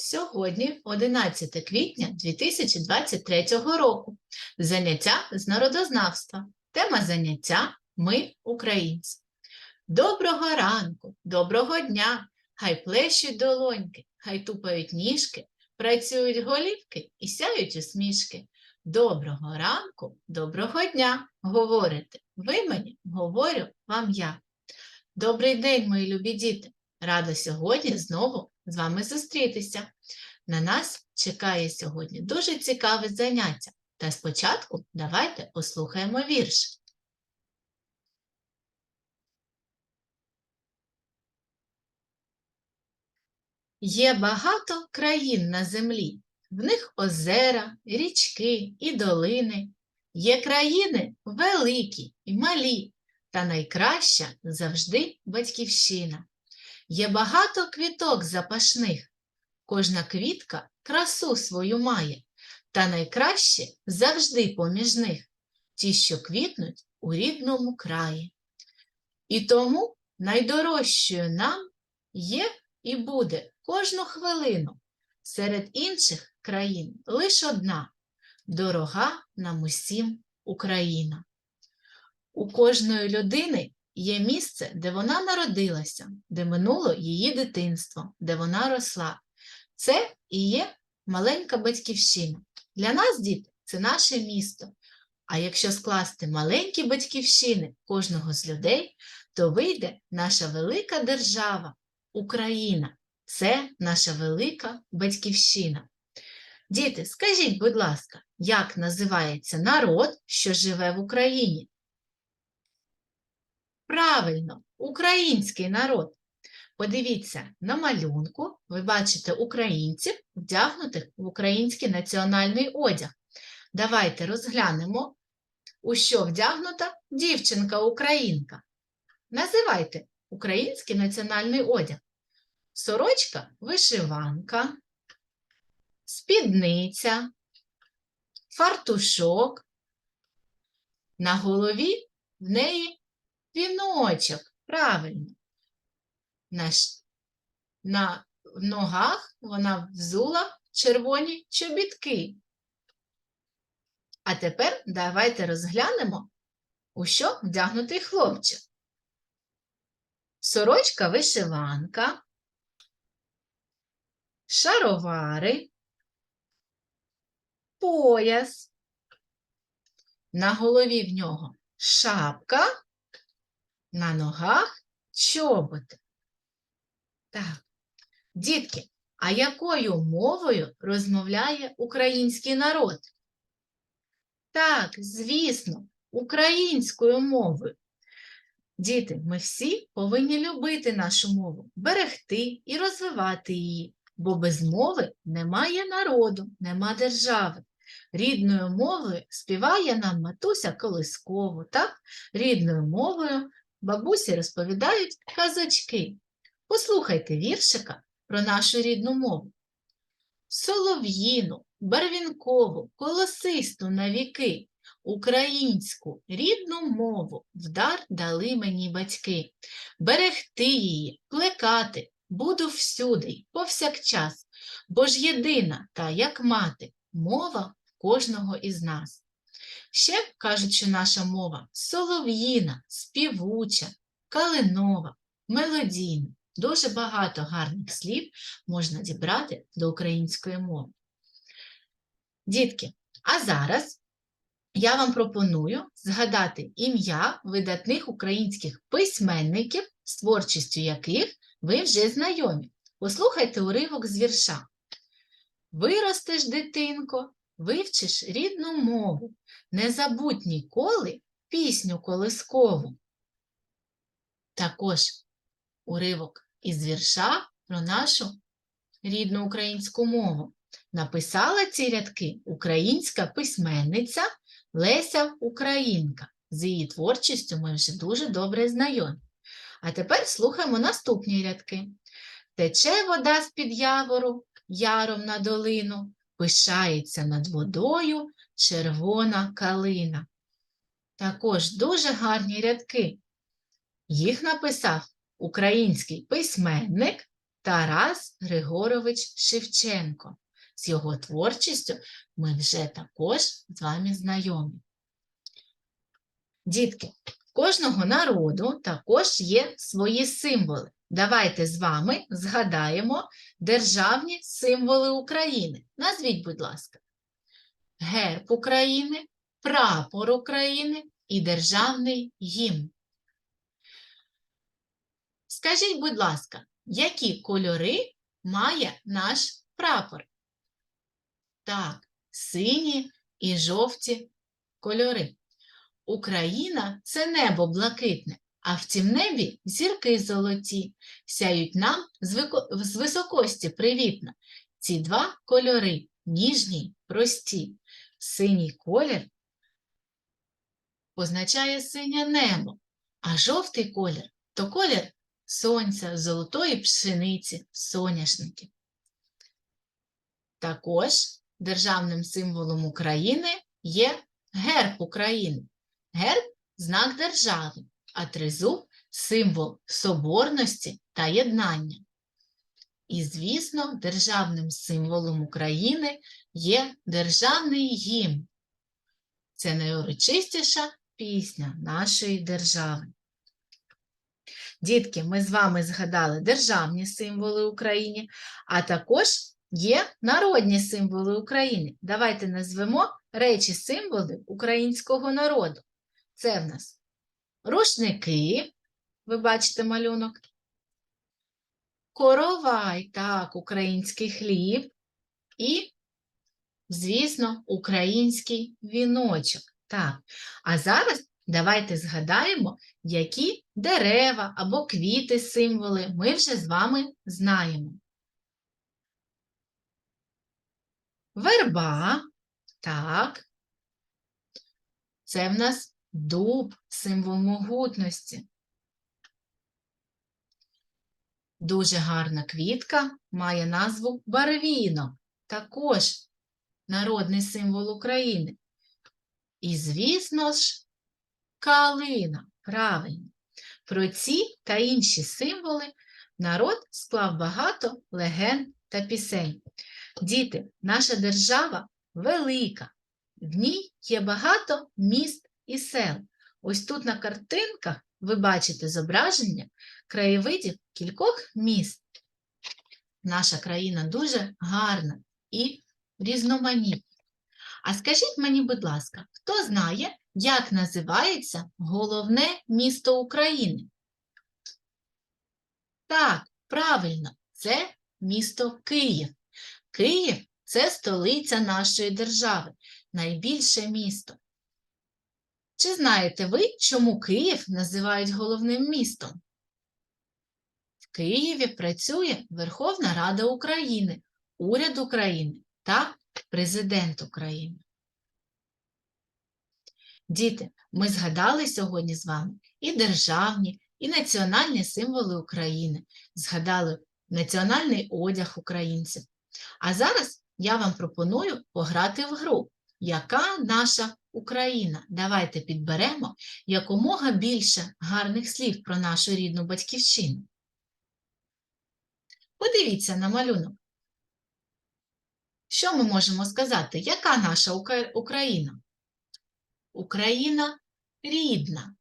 Сьогодні 11 квітня 2023 року. Заняття з народознавства. Тема заняття Ми українці. Доброго ранку, доброго дня! Хай плещуть долоньки, хай тупають ніжки, працюють голівки і сяють усмішки. Доброго ранку, доброго дня! Говорите, ви мені, говорю вам я. Добрий день, мої любі діти! Рада сьогодні знову з вами зустрітися. На нас чекає сьогодні дуже цікаве заняття. Та спочатку давайте послухаємо вірш. Є багато країн на землі, в них озера, річки і долини. Є країни великі і малі, та найкраща завжди батьківщина. Є багато квіток запашних, кожна квітка красу свою має, та найкраще завжди поміж них ті, що квітнуть у рідному краї. І тому найдорожчою нам є і буде кожну хвилину серед інших країн лише одна дорога нам усім Україна. У кожної людини є місце, де вона народилася, де минуло її дитинство, де вона росла. Це і є маленька батьківщина. Для нас, діти, це наше місто. А якщо скласти маленькі батьківщини кожного з людей, то вийде наша велика держава, Україна. Це наша велика батьківщина. Діти, скажіть, будь ласка, як називається народ, що живе в Україні? Правильно, український народ. Подивіться на малюнку, ви бачите українців, вдягнутих в український національний одяг. Давайте розглянемо, у що вдягнута дівчинка-українка. Називайте український національний одяг. Сорочка вишиванка, спідниця, фартушок. На голові в неї віночок, правильно. На, на ногах вона взула червоні чобітки. А тепер давайте розглянемо, у що вдягнутий хлопчик. Сорочка вишиванка, шаровари, пояс. На голові в нього шапка, на ногах чоботи. Так, дітки, а якою мовою розмовляє український народ? Так, звісно, українською мовою. Діти, ми всі повинні любити нашу мову, берегти і розвивати її, бо без мови немає народу, нема держави. Рідною мовою співає нам матуся колискову, так? Рідною мовою бабусі розповідають казочки. Послухайте віршика про нашу рідну мову. Солов'їну, барвінкову, колосисту на віки, українську рідну мову в дар дали мені батьки. Берегти її, плекати буду всюди, повсякчас, бо ж єдина та, як мати, мова кожного із нас. Ще кажуть, що наша мова солов'їна, співуча, калинова, мелодійна. Дуже багато гарних слів можна дібрати до української мови. Дітки, а зараз я вам пропоную згадати ім'я видатних українських письменників, з творчістю яких ви вже знайомі. Послухайте уривок з вірша. Виростеш, дитинко, вивчиш рідну мову, не забудь ніколи пісню колискову. Також уривок із вірша про нашу рідну українську мову. Написала ці рядки українська письменниця Леся Українка. З її творчістю ми вже дуже добре знайомі. А тепер слухаємо наступні рядки. Тече вода з-під явору, яром на долину, пишається над водою червона калина. Також дуже гарні рядки. Їх написав український письменник Тарас Григорович Шевченко. З його творчістю ми вже також з вами знайомі. Дітки, кожного народу також є свої символи. Давайте з вами згадаємо державні символи України. Назвіть, будь ласка, герб України, прапор України і державний гімн. Скажіть, будь ласка, які кольори має наш прапор? Так, сині і жовті кольори. Україна це небо блакитне, а в цім небі зірки золоті, сяють нам з, високості привітно. Ці два кольори ніжні, прості. Синій колір означає синє небо, а жовтий колір то колір сонця, золотої пшениці, соняшників. Також державним символом України є герб України. Герб знак держави, а тризуб символ соборності та єднання. І, звісно, державним символом України є державний гімн. Це найурочистіша пісня нашої держави. Дітки, ми з вами згадали державні символи України, а також є народні символи України. Давайте назвемо речі символи українського народу. Це в нас рушники, ви бачите малюнок, коровай, так, український хліб і, звісно, український віночок. Так, а зараз давайте згадаємо, які дерева або квіти символи ми вже з вами знаємо. Верба, так. Це в нас дуб, символ могутності. Дуже гарна квітка має назву барвінок, також народний символ України. І, звісно ж, калина. Правильно. Про ці та інші символи народ склав багато легенд та пісень. Діти, наша держава велика, в ній є багато міст і сел. Ось тут на картинках ви бачите зображення краєвидів кількох міст. Наша країна дуже гарна і різноманітна. А скажіть мені, будь ласка, хто знає, як називається головне місто України? Так, правильно, це місто Київ. Київ це столиця нашої держави, найбільше місто. Чи знаєте ви, чому Київ називають головним містом? В Києві працює Верховна Рада України, Уряд України та Президент України. Діти, ми згадали сьогодні з вами і державні, і національні символи України, згадали національний одяг українців. А зараз я вам пропоную пограти в гру. Яка наша Україна? Давайте підберемо якомога більше гарних слів про нашу рідну батьківщину. Подивіться на малюнок. Що ми можемо сказати? Яка наша Україна? Україна рідна.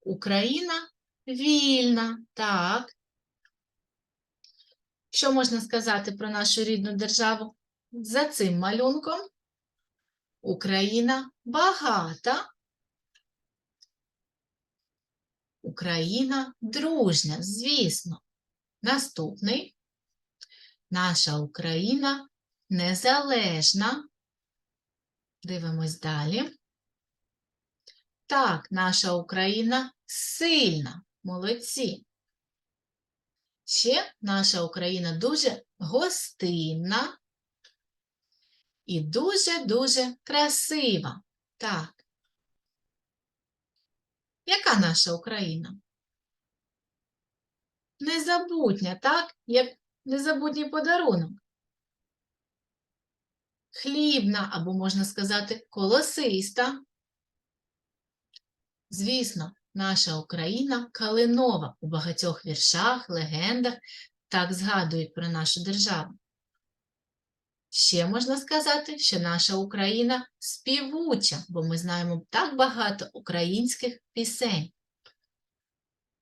Україна вільна. Так. Що можна сказати про нашу рідну державу? За цим малюнком Україна багата. Україна дружня, звісно. Наступний. Наша Україна незалежна. Дивимось далі. Так, наша Україна сильна. Молодці. Ще наша Україна дуже гостинна і дуже-дуже красива. Так. Яка наша Україна? Незабутня, так? Як незабутній подарунок. Хлібна, або можна сказати, колосиста. Звісно, наша Україна калинова у багатьох віршах, легендах так згадують про нашу державу. Ще можна сказати, що наша Україна співуча, бо ми знаємо так багато українських пісень.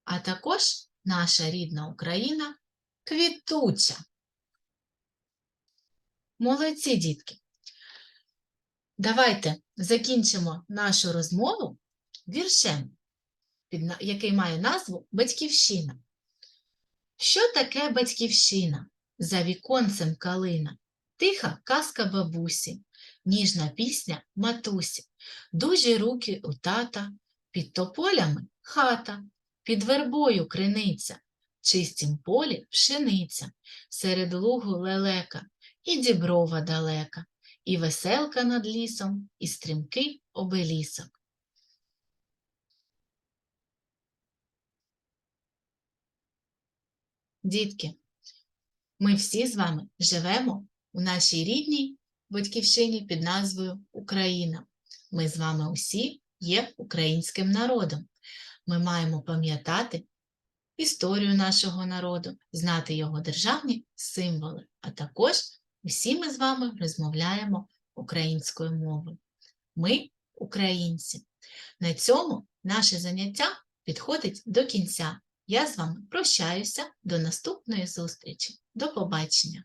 А також наша рідна Україна квітуча. Молодці, дітки. Давайте закінчимо нашу розмову віршем, який має назву Батьківщина. Що таке батьківщина? За віконцем калина, тиха казка бабусі, ніжна пісня матусі, дужі руки у тата, під тополями хата, під вербою криниця, чистім полі пшениця, серед лугу лелека, і діброва далека, і веселка над лісом, і стрімкий обелісок. Дітки, ми всі з вами живемо у нашій рідній батьківщині під назвою Україна. Ми з вами усі є українським народом. Ми маємо пам'ятати історію нашого народу, знати його державні символи, а також усі ми з вами розмовляємо українською мовою. Ми українці. На цьому наше заняття підходить до кінця. Я з вами прощаюся до наступної зустрічі. До побачення!